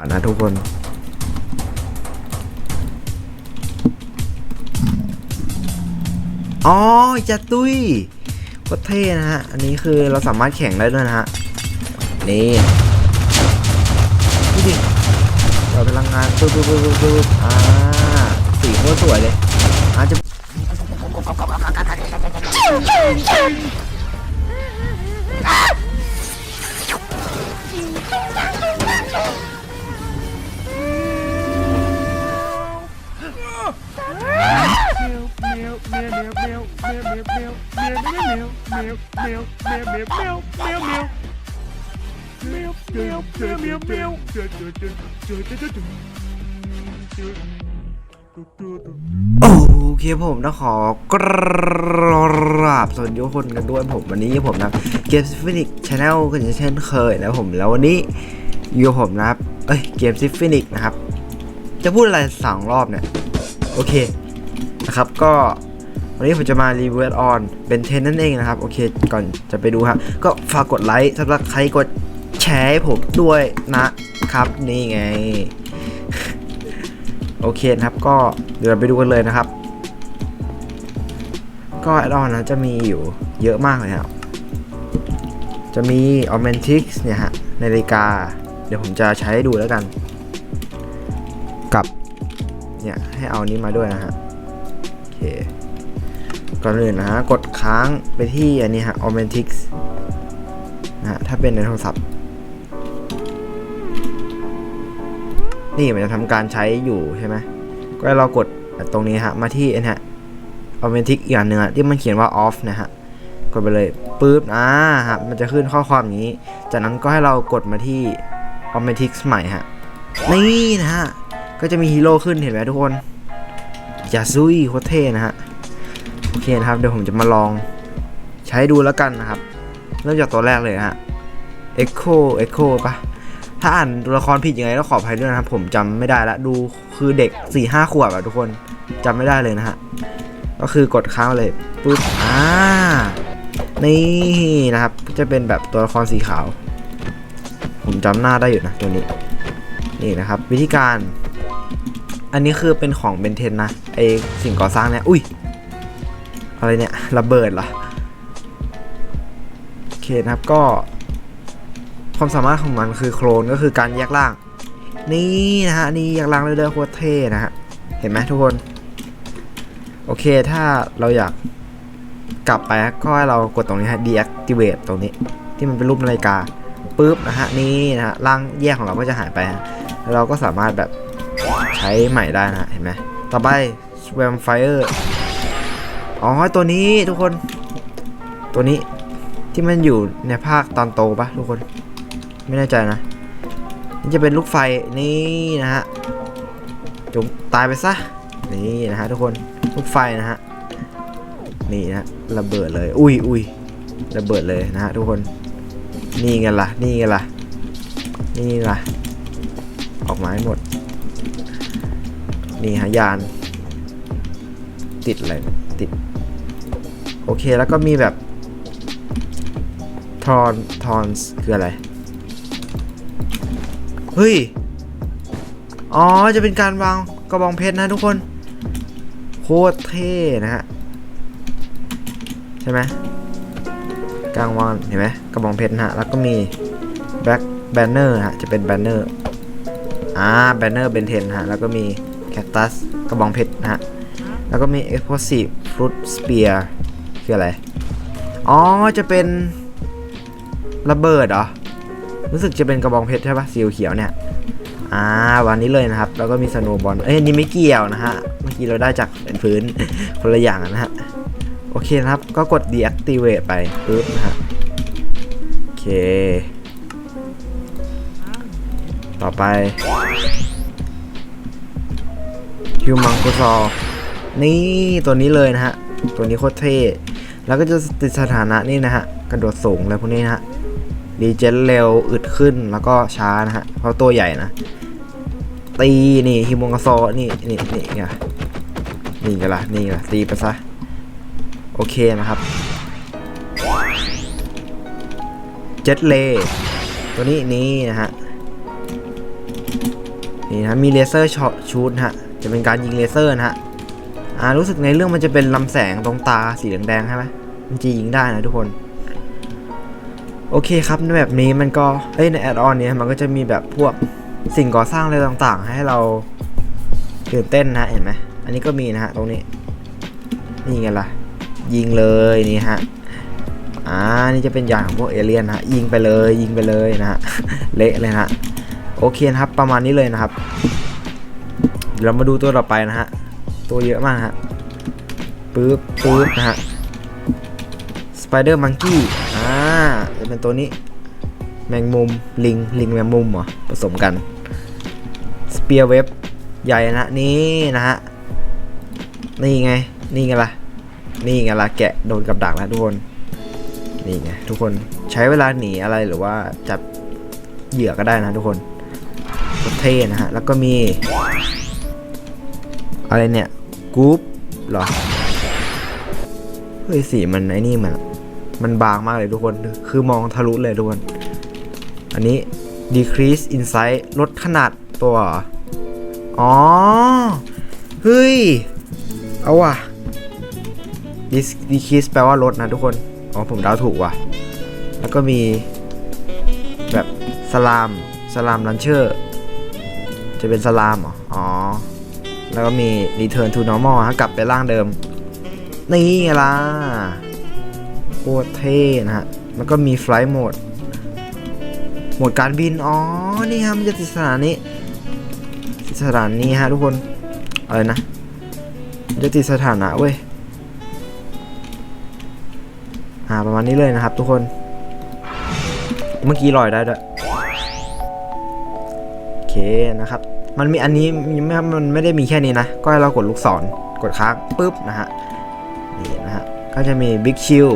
ก่อนนะทุกคนอ๋อจะตุ้ยก็เท่นะฮะ อันนี้คือเราสามารถแข่งได้ด้วยนะฮะ นี่ดูดิเราพลังงานปึ๊บปึ๊บปึ๊บปุ๊บอ่าสีโคตรสวยเลยอาจจะ โอเคผมต้องขอกราบสวัสดีทุกคนกันด้วยผมวันนี้ผมนะเกมซิฟินิกชาแนลกันเช่นเคยนะผมแล้ววันนี้อยู่ผมนะครับเอ้ยเกมซิฟินิกนะครับ จะพูดอะไรสองรอบเนี่ย โอเคนะครับก็ วันนี้ผมจะมารีวิวออนเป็นเทนนั่นเองนะครับ โอเค ก่อนจะไปดูครับ ก็ฝากกดไลค์สำหรับใครกดแชร์ให้ผมด้วยนะครับ นี่ไง โอเคนะครับ ก็เดี๋ยวเราไปดูกันเลยนะครับ ก็แอดออนนะจะมีอยู่เยอะมากเลยครับ จะมี a u m e n t i x เนี่ยฮะนาฬิกา เดี๋ยวผมจะใช้ให้ดูแล้วกัน กับ เนี่ย ให้เอานี้มาด้วยนะฮะ โอเค ก่อนอื่นนะฮะกดค้างไปที่อันนี้ฮะ a u m e n t i x นะฮะถ้าเป็นในโทรศัพท์ นี่มันจะทำการใช้อยู่ใช่ไหมก็ให้เรากดตรงนี้ฮะ มาที่อันฮะออเมนทิกอีกอย่างหนึ่งที่มันเขียนว่า off นะฮะกดไปเลยปุ๊บอ่าฮะมันจะขึ้นข้อความนี้ จากนั้นก็ให้เรากดมาที่ a u m e n t i c ใหม่ฮะนี่นะฮะก็จะมีฮีโร่ขึ้นเห็นไหมทุกคนยาซุยโคตรเท่นะฮะ โอเคนะครับ เดี๋ยวผมจะมาลองใช้ดูแล้วกันนะครับ เริ่มจากตัวแรกเลยฮะ Echo Echo ปะถ้าอ่านตัวละครผิดยังไงก็ขออภัยด้วยนะครับ ผมจำไม่ได้ละดูคือเด็ก4ี่ห้าขวบอะทุกคนจำไม่ได้เลยนะฮะ ก็คือกดค้างเลยปุ๊บอ่านี่นะครับ จะเป็นแบบตัวละครสีขาว ผมจำหน้าได้อยู่นะตัวนี้ นี่นะครับ วิธีการ อันนี้คือเป็นของเบนเทนนะไอสิ่งก่อสร้างเนี่ยอุ้ย อะไรเนี่ยระเบิดเหรอโอเคนะครับก็ ความสามารถของมันคือโคลนก็คือการแยกล่าง นี่นะฮะนี่แยกล่างเรื่อยๆโคตรเท่นะฮะเห็นไหมทุกคน โอเคถ้าเราอยากกลับไปก็ให้เรากดตรงนี้ฮะ deactivate ตรงนี้ที่มันเป็นรูปนาฬิกาปุ๊บนะฮะนี่นะฮะร่างแยกของเราก็จะหายไปฮะแล้วเราก็สามารถแบบใช้ใหม่ได้นะฮะเห็นไหมต่อไป swam fire อ๋อตัวนี้ทุกคน ตัวนี้ที่มันอยู่ในภาคตอนโตปะทุกคน ไม่แน่ใจนะนี่จะเป็นลูกไฟนี่นะฮะจงตายไปซะนี่นะฮะทุกคนลูกไฟนะฮะนี่นะระเบิดเลย อุ้ยอุ้ยระเบิดเลยนะฮะทุกคนนี่ไงล่ะนี่ไงล่ะนี่ล่ะออกมาให้หมด นี่ฮะยาน ติดอะไร โอเคแล้วก็มีแบบทอนทอนคืออะไร เฮ้ย อ๋อ จะเป็นการวางกระบองเพชรนะทุกคน โคตรเท่นะฮะ ใช่ไหมกลางวางเห็นไหมกระบองเพชรนะฮะ แล้วก็มีแบ็คแบนเนอร์ฮะ จะเป็นแบนเนอร์ อ่า แบนเนอร์เบนเทนฮะ แล้วก็มีแคคตัสกระบองเพชรนะฮะ แล้วก็มี explosive fruit spear คืออะไร อ๋อ จะเป็นระเบิดเหรอ รู้สึกจะเป็นกระบองเพชรใช่ปะสีเขียวเนี่ย อ่า วันนี้เลยนะครับ แล้วก็มีสโนบอล เอ้ยอันนี่ไม่เกี่ยวนะฮะ เมื่อกี้เราได้จากเป็นพื้น คนละอย่างนะฮะ โอเคนะครับ ก็กด deactivate ไปปึ๊บนะฮะ โอเค ต่อไปฮิวมังกุซอนี่ตัวนี้เลยนะฮะ ตัวนี้โคตรเท่ แล้วก็จะติดสถานะนี่นะฮะ กระโดดสูงอะไรพวกนี้นะฮะรีเจนเร็วอึดขึ้นแล้วก็ช้านะฮะ เพราะตัวใหญ่นะ ตีนี่ฮิมงกาโซนี่นี่นี่ไงนี่ไงล่ะนี่ไงล่ะตีไปซะ โอเคนะครับ เจ็ตเลตัวนี้นี่นะฮะ นี่นะมีเลเซอร์ช็อตชูดฮะ จะเป็นการยิงเลเซอร์นะฮะ อ่ารู้สึกในเรื่องมันจะเป็นลำแสงตรงตาสีแดงๆใช่ไหมมันจะยิงได้นะทุกคน โอเคครับในแบบนี้มันก็เอ้ยในแอดออนนี้มันก็จะมีแบบพวกสิ่งก่อสร้างอะไรต่างๆ ให้เราตื่นเต้นนะเห็นไหมอันนี้ก็มีนะฮะตรงนี้ นี่ไงล่ะ ยิงเลยนี่ฮะอ่านี่จะเป็นอย่างของพวกเอเลี่ยนนะฮะยิงไปเลย ยิงไปเลยนะฮะเละเลยนะฮะโอเคนะครับประมาณนี้เลยนะครับเรามาดูตัวต่อไปนะฮะ ตัวเยอะมากฮะปึ๊บปึ๊บนะฮะสไปเดอร์มังกี้อ่าจะเป็นตัวนี้ แมงมุมลิงลิงแมงมุมเหรอผสมกันสเปียร์เว็บใหญ่นะนี่นะฮะนี่ไงนี่ไงล่ะนี่ไงล่ะแกะโดนกับดักแล้วทุกคนนี่ไงทุกคนใช้เวลาหนีอะไรหรือว่าจับเหยื่อก็ได้นะทุกคนเท่นะฮะแล้วก็มี อะไรเนี่ย กรุ๊ปหรอ เฮ้ยสีมันไอ้นี่มันมันบางมากเลยทุกคน คือมองทะลุเลยทุกคน อันนี้ decrease insight ลดขนาดตัว อ๋อ เฮ้ย เอาว่ะ decrease แปลว่าลดนะทุกคน อ๋อ ผมเดาถูกว่ะ แล้วก็มี แบบสลาม สลามลันเชอร์ จะเป็นสลามเหรอ อ๋อ แล้วก็มี return to normal ฮะกลับไปร่างเดิม นี่ไงล่ะโคตรเท่นะฮะ แล้วก็มี flight mode โหมดการบิน อ๋อ นี่ฮะมันจะติดสถานีติดสถานีฮะทุกคน อะไรนะจะติดสถานะเว้ยอ่าประมาณนี้เลยนะครับทุกคน เมื่อกี้ลอยได้ด้วย โอเคนะครับ มันมีอันนี้มีไม่มันไม่ได้มีแค่นี้นะ ก็ให้เรากดลูกศร กดค้างปุ๊บนะฮะ นี่นะฮะ ก็จะมี Big Chill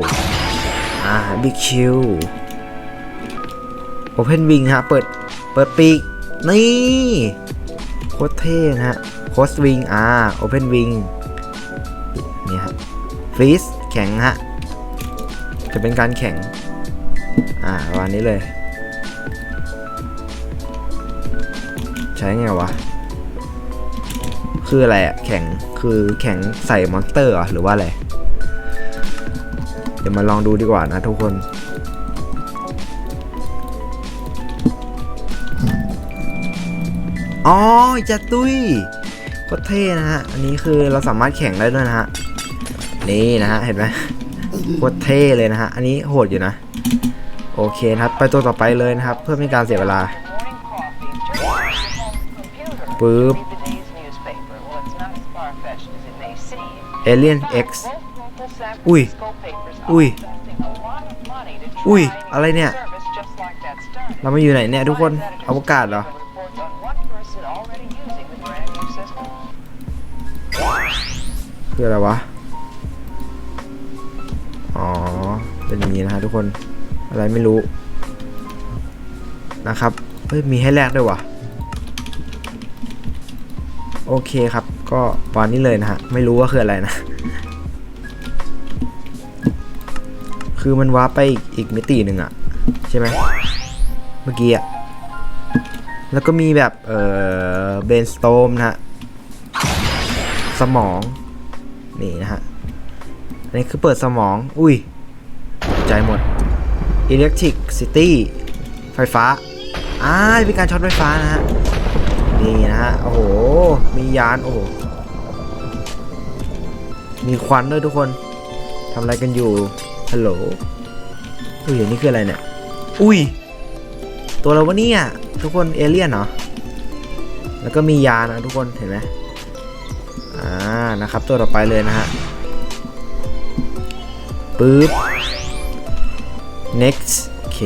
อ่า Big Chill Open Wing ฮะ เปิด เปิดปีก นี่โคตรเท่นะฮะ Close Wing อ่า Open Wing นี่ฮะ Freeze แข็งฮะ จะเป็นการแข่ง อ่าวันนี้เลย ช้ไงวะ คืออะไรอะแข่งคือแข่งใส่มอนสเตอร์หรือว่าอะไร เดี๋ยวมาลองดูดีกว่านะทุกคนอ๋อจะตุ้ยโคตรเท่นะฮะ อันนี้คือเราสามารถแข่งได้ด้วยนะฮะ นี่นะฮะ เห็นไหมโคตรเท่เลยนะฮะ อันนี้โหดอยู่นะ โอเคครับ ไปตัวต่อไปเลยนะครับ เพื่อไม่การเสียเวลา ปึ๊บ Alien X อุ้ย อุ้ย อุ้ย อะไรเนี่ย เรามาอยู่ไหนเนี่ยทุกคน อวกาศเหรอ คืออะไรวะ อ๋อ เป็นอย่างนี้นะฮะทุกคน อะไรไม่รู้ นะครับ เฮ้ย มีให้แลกด้วยวะ โอเคครับ ก็ประมาณนี้เลยนะฮะ ไม่รู้ว่าคืออะไรนะ คือมันว้าร์ปไปอีกอีกมิติหนึ่งอะใช่ไหมเมื่อกี้อะแล้วก็มีแบบ เอ่อเบนสโตมนะฮะ สมอง นี่นะฮะ อันนี้คือเปิดสมอง อุ้ย ใจหมด Electric City ไฟฟ้า อ่าเป็นการช็อตไฟฟ้านะฮะ นี่นะฮะ โอ้โห มียาน โอ้โห มีควันด้วยทุกคน ทำอะไรกันอยู่ ฮัลโหล อุ้ยอันนี้คืออะไรเนี่ย อุ้ย ตัวเราวะเนี่ย ทุกคนเอเลี่ยนเหรอ แล้วก็มียานนะทุกคน เห็นไหมอ่า นะครับ ตัวต่อไปเลยนะฮะ ปึ๊บ next โอเค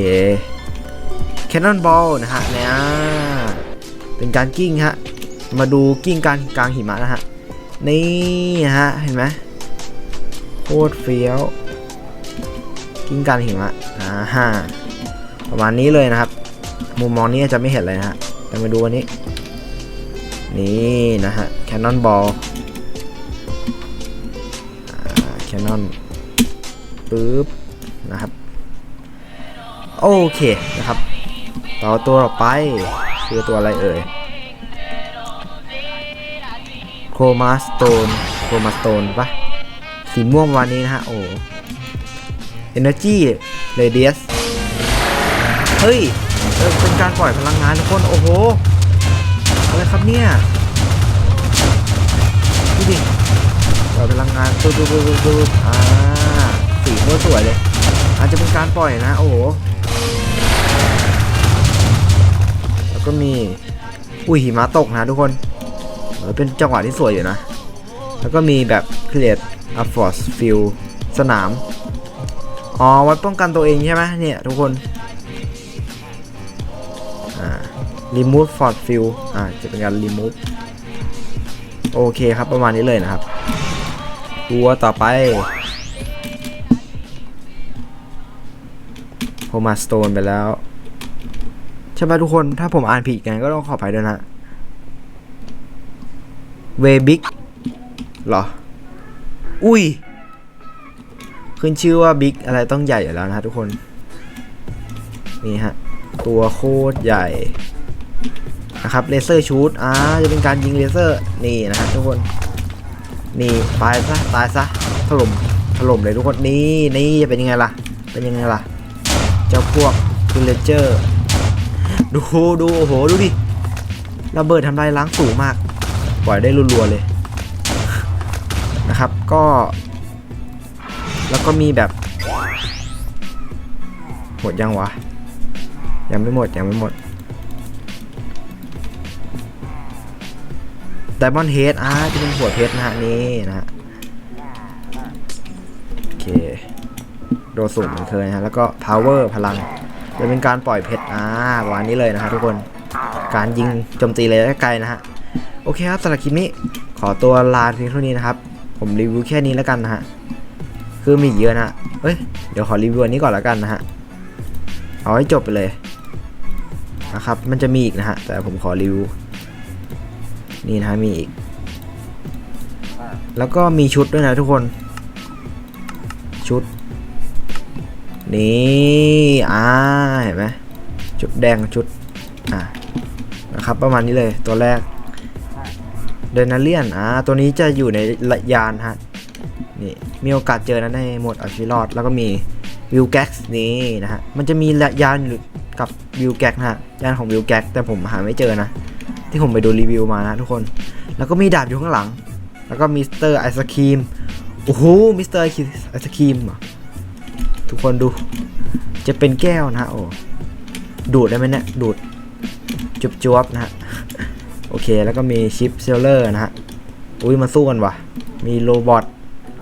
cannonball นะฮะเนี่ย เป็นการกิ้งฮะ มาดูกิ้งการกลางหิมะนะฮะ นี่นะฮะ เห็นไหมโคตรเฟี้ยว กิ้งกางหิมะ อ่าฮะประมาณนี้เลยนะครับ มุมมองนี้จะไม่เห็นเลยนะฮะ แต่มาดูอันนี้ นี่นะฮะ cannonball แคนนอนปึ๊บนะครับ โอเคนะครับ ต่อตัวต่อไป คือตัวอะไรเอ่ยมาสโตนโครมาสโตนปะสีม่วงประมาณนี้นะฮะ โอ้ Energy Radius เฮ้ยเออเป็นการปล่อยพลังงานทุกคน โอ้โห อะไรครับเนี่ยดูดิปล่อยพลังงานตุ๊ดตุ๊ดตุ๊ดตุ๊ดอ่าสีโคตรสวยเลย อาจจะเป็นการปล่อยนะ โอ้โห แล้วก็มี อุ้ยหิมะตกนะทุกคน เออเป็นจังหวะที่สวยอยู่นะ แล้วก็มีแบบ create a force field สนาม อ๋อ ไว้ป้องกันตัวเองใช่ไหมเนี่ยทุกคน อ่า remove force field อ่า จะเป็นการ remove โอเคครับประมาณนี้เลยนะครับ ตัวต่อไปโฮมาสโตนไปแล้ว ใช่ไหมทุกคนถ้าผมอ่านผิดกันก็ต้องขออภัยด้วยนะเวบิกหรอ อุ้ย ขึ้นชื่อว่าบิ๊กอะไรต้องใหญ่อยู่แล้วนะทุกคน นี่ฮะ ตัวโคตรใหญ่นะครับเลเซอร์ชูดอ่าจะเป็นการยิงเลเซอร์ นี่นะฮะทุกคน นี่ตายซะตายซะถล่มถล่มเลยทุกคน นี่นี่จะเป็นยังไงล่ะ เป็นยังไงล่ะ เจ้าพวกวิลเลเจอร์ ดูดูโอ้โหดูดิระเบิดทำลายล้างสูงมาก ปล่อยได้รัวๆเลยนะครับก็ แล้วก็มีแบบหมดยังวะ ยังไม่หมดยังไม่หมดไดมอนด์เฮดอ่าจะเป็นหัวเพชรนะฮะนี่นะฮะโอเค โดสูงเหมือนเคยนะฮะแล้วก็ power พลัง จะเป็นการปล่อยเพชรอ่าประมาณนี้เลยนะฮะทุกคน การยิงโจมตีระยะไกลนะฮะ โอเคครับสำหรับคลิปนี้ ขอตัวลาเพียงเท่านี้นะครับ ผมรีวิวแค่นี้แล้วกันนะฮะ คือมีเยอะนะเอ้ย เดี๋ยวขอรีวิวอันนี้ก่อนแล้วกันนะฮะ เอาให้จบไปเลยนะครับ มันจะมีอีกนะฮะ แต่ผมขอรีวิว นี่นะมีอีก แล้วก็มีชุดด้วยนะทุกคน ชุด นี่อ่าเห็นไหมชุดแดงชุดอ่านะครับประมาณนี้เลยตัวแรกเดนาเลียนอ่าตัวนี้จะอยู่ในยานฮะนี่มีโอกาสเจอนะในหมดอาชีวิรอดแล้วก็มีวิวแก๊กนี่นะฮะมันจะมียานกับวิวแก๊กนะฮะยานของวิวแก๊กแต่ผมหาไม่เจอนะ ที่ผมไปดูรีวิวมานะทุกคน แล้วก็มีดาบอยู่ข้างหลัง แล้วก็มิสเตอร์ไอศครีมโอ้โหมิสเตอร์ไอศครีมอะ ทุกคนดู จะเป็นแก้วนะฮะโอ้ดูดได้ไหมเนี่ยดูดจุบจวบนะฮะโอเคแล้วก็มีชิปเซลเลอร์นะฮะอุ้ยมาสู้กันวะมีโรบอท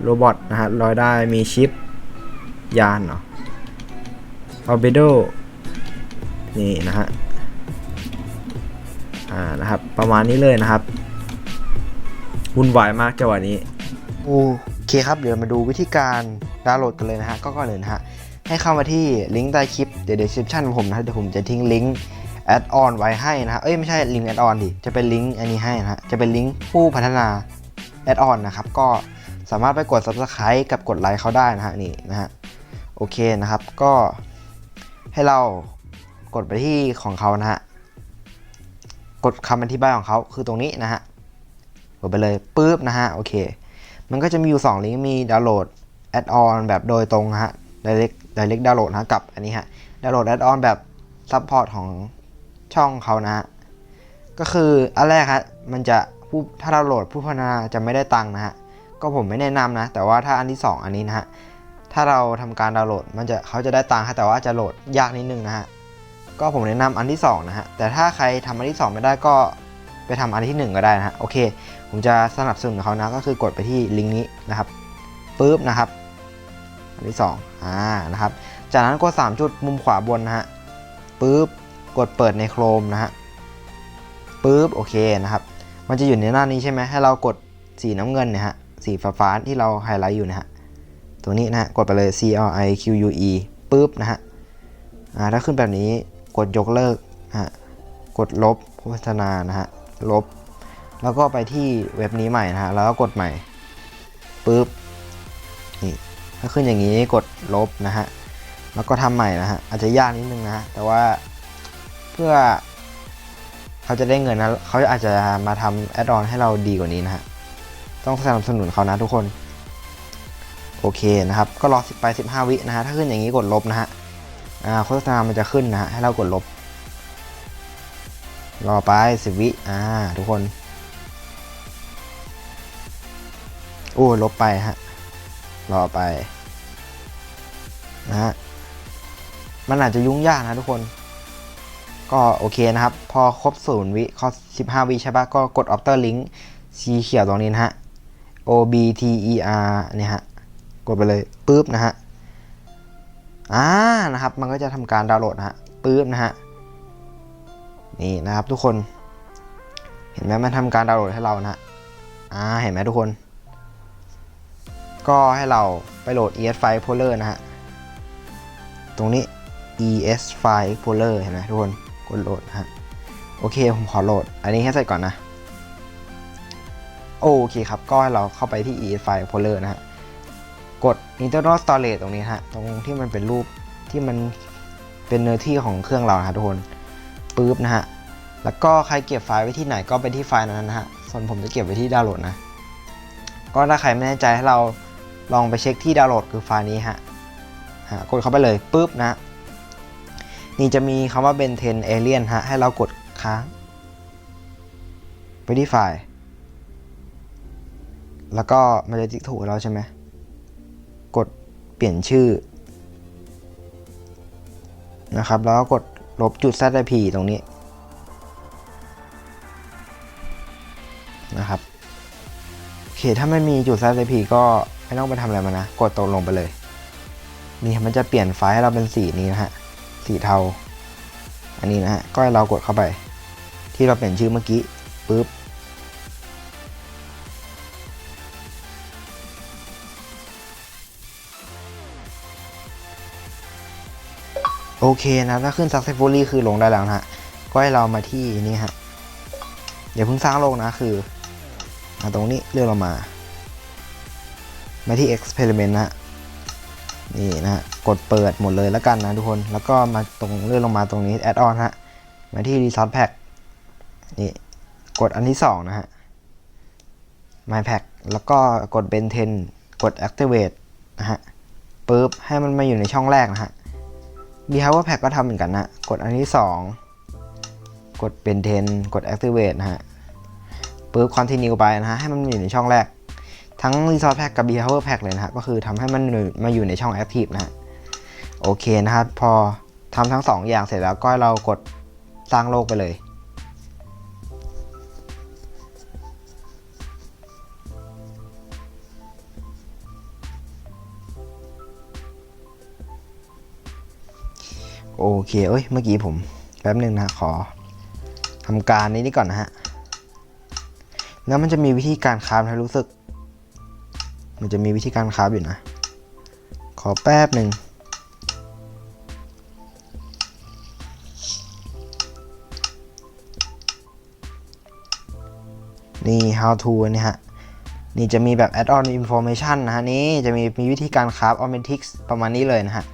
โรบอทนะฮะลอยได้มีชิปยานเนาะออร์บิโดนี่นะฮะอ่านะครับประมาณนี้เลยนะครับวุ่นวายมากจังหวะนี้ โอเคครับ เดี๋ยวมาดูวิธีการ ดาวน์โหลดกันเลยนะฮะก็ก่อนเลยนฮะให้เข้ามาที่ลิงก์ใต้คลิปเดี๋ยว description ของผมนะฮะเดี๋ยวผมจะทิ้งลิงก์แอดออนไว้ให้นะฮะเอ้ยไม่ใช่ลิงก์แอดออนดิจะเป็นลิงก์อันนี้ให้นะฮะจะเป็นลิงก์ผู้พัฒนาแอดออนนะครับก็สามารถไปกด subscribe กับกดไลค์เขาได้นะฮะนี่นะฮะโอเคนะครับก็ให้เรากดไปที่ของเขานะฮะกดคำอธิบายของเขาคือตรงนี้นะฮะกดไปเลยปุ๊บนะฮะโอเค มันก็จะมีอยู่ 2 ลิงก์มีดาวน์โหลด ดออนแบบโดยตรงนะฮะ direct direct ดาวน์โหลดนะกับอันนี้ฮะดาวน์โหลดแอดออนแบบซัพพอร์ตของช่องเขานะฮะ ก็คืออันแรกฮะมันจะผู้ถ้าดาวน์โหลดผู้พัฒนาจะไม่ได้ตังค์นะฮะ ก็ผมไม่แนะนำนะ แต่ว่าถ้าอันที่ 2 อันนี้นะฮะ ถ้าเราทำการดาวน์โหลดมันจะเขาจะได้ตังค์ฮะแต่ว่าจะโหลดยากนิดนึงนะฮะ ก็ผมแนะนำอันที่ 2 นะฮะ แต่ถ้าใครทำอันที่ 2 ไม่ได้ก็ไปทำอันที่ 1 ก็ได้นะฮะ โอเค ผมจะสนับสนุนเขานะ ก็คือกดไปที่ลิงก์นี้นะครับปุ๊บนะครับ อันที่2อ่านะครับจากนั้นกด3จุดมุมขวาบนนะฮะปุ๊บกดเปิดในโครมนะฮะปุ๊บโอเคนะครับ มันจะอยู่ในหน้านี้ใช่ไหมให้เรากดสีน้ำเงินเนี่ยฮะสีฟ้าๆที่เราไฮไลท์อยู่นะฮะตัวนี้นะฮะกดไปเลย C L I Q U E ปุ๊บนะฮะอ่าถ้าขึ้นแบบนี้กดยกเลิกฮะกดลบโฆษณานะฮะลบ แล้วก็ไปที่เว็บนี้ใหม่นะฮะแล้วก็กดใหม่ปุ๊บ ถ้าขึ้นอย่างนี้กดลบนะฮะ แล้วก็ทำใหม่นะฮะ อาจจะยากนิดนึงนะฮะแต่ว่าเพื่อเขาจะได้เงินนะ เขาอาจจะมาทำแอดออนให้เราดีกว่านี้นะฮะ ต้องสนับสนุนเขานะทุกคน โอเคนะครับ ก็รอสิบไปสิบห้าวินะฮะ ถ้าขึ้นอย่างนี้กดลบนะฮะ อ่าโฆษณามันจะขึ้นนะฮะ ให้เรากดลบ รอไปสิบวิ อ่า ทุกคน โอ้ ลบไปฮะ รอไปนะฮะมันอาจจะยุ่งยากนะทุกคน ก็โอเคนะครับ พอครบศูนย์วิครบสิบห้าวิใช่ปะก็กด Opter Link สีเขียวตรงนี้นะฮะ O B T E R เนี่ยฮะ กดไปเลยปุ๊บนะฮะอ่านะครับ มันก็จะทำการดาวน์โหลดนะฮะปุ๊บนะฮะ นี่นะครับทุกคน เห็นไหมมันทำการดาวน์โหลดให้เรานะฮะอ่า เห็นไหมทุกคน ก็ให้เราไปโหลด ES File Explorer นะฮะ ตรงนี้ ES File Explorer เห็นไหมทุกคน กดโหลดนะฮะ โอเค ผมขอโหลด อันนี้ให้ใส่ก่อนนะ โอเคครับ ก็ให้เราเข้าไปที่ ES File Explorer นะฮะ กด internal storage ตรงนี้ฮะ ตรงที่มันเป็นรูปที่มันเป็นเนื้อที่ของเครื่องเราฮะทุกคนปุ๊บนะฮะ แล้วก็ใครเก็บไฟล์ไว้ที่ไหนก็ไปที่ไฟล์นั้นนะฮะ ส่วนผมจะเก็บไว้ที่ดาวน์โหลดนะ ก็ถ้าใครไม่แน่ใจให้เรา ลองไปเช็คที่ดาวน์โหลดคือไฟล์นี้ฮะกดเข้าไปเลยปุ๊บนะ นี่จะมีคำว่า Ben 10 Alien ฮะ ให้เรากดค้างไปที่ไฟล์ แล้วก็มันจะติ๊กถูกแล้วใช่ไหม กดเปลี่ยนชื่อ นะครับ แล้วก็กดลบจุด ZIP ตรงนี้ นะครับ โอเค ถ้าไม่มีจุด ZIP ก็ ไม่ต้องไปทำอะไรมานะ กดตกลงไปเลย นี่มันจะเปลี่ยนไฟล์ให้เราเป็นสีนี้นะฮะ สีเทา อันนี้นะฮะ ก็ให้เรากดเข้าไป ที่เราเปลี่ยนชื่อเมื่อกี้ปุ๊บ โอเคนะถ้าขึ้น successfully คือลงได้แล้วนะฮะ ก็ให้เรามาที่นี่ฮะอย่าเพิ่งสร้างโลกนะคือมาตรงนี้เลื่อนลงมา มาที่ experiment นะฮะนี่นะฮะกดเปิดหมดเลยแล้วกันนะทุกคน แล้วก็มาตรงเลื่อนลงมาตรงนี้ add on ฮะ มาที่ resource pack นี่ กดอันที่ 2 นะฮะ my pack แล้วก็กด ben 10 กด activate นะฮะปุ๊บ ให้มันมาอยู่ในช่องแรกนะฮะ behavior pack ก็ทำเหมือนกันนะ กดอันที่ 2 กดเป็น10 กด activate นะฮะปุ๊บ continue ไปนะฮะ ให้มันอยู่ในช่องแรก ทั้ง resource pack กับ behavior pack เลยนะฮะก็คือทำให้มันมาอยู่ในช่อง active นะฮะโอเคนะครับ พอทำทั้ง 2 อย่างเสร็จแล้วก็เรากดสร้างโลกไปเลย โอเค เอ้ย เมื่อกี้ผม แป๊บหนึ่งนะขอทำการนี้นี่ก่อนนะฮะ แล้วมันจะมีวิธีการคราฟนะรู้สึก มันจะมีวิธีการคราฟอยู่นะ ขอแป๊บหนึ่งนี่ how to นี่ฮะ นี่จะมีแบบ add on information นะฮะ นี่จะมีมีวิธีการคราฟ automatics ประมาณนี้เลยนะฮะ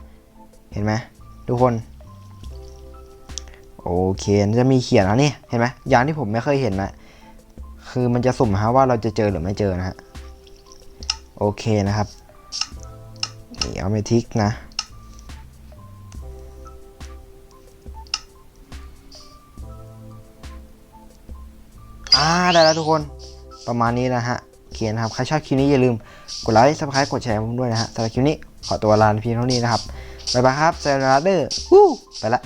เห็นไหมทุกคน โอเค จะมีเขียนแล้วนี่ เห็นไหมอย่างที่ผมไม่เคยเห็นนะ คือมันจะสุ่มฮะว่าเราจะเจอหรือไม่เจอนะฮะ โอเคนะครับนี่เอาไปทิกนะ อ่า ได้แล้วทุกคนประมาณนี้นะฮะโอเคนะครับ ใครชอบคลิปนี้อย่าลืมกดไลค์ subscribe กดแชร์ผมด้วยนะฮะสำหรับคลิปนี้ขอตัวลาเพียงเท่านี้นะครับ บ๊ายบายครับเซนราเดอร์วู้ไปละ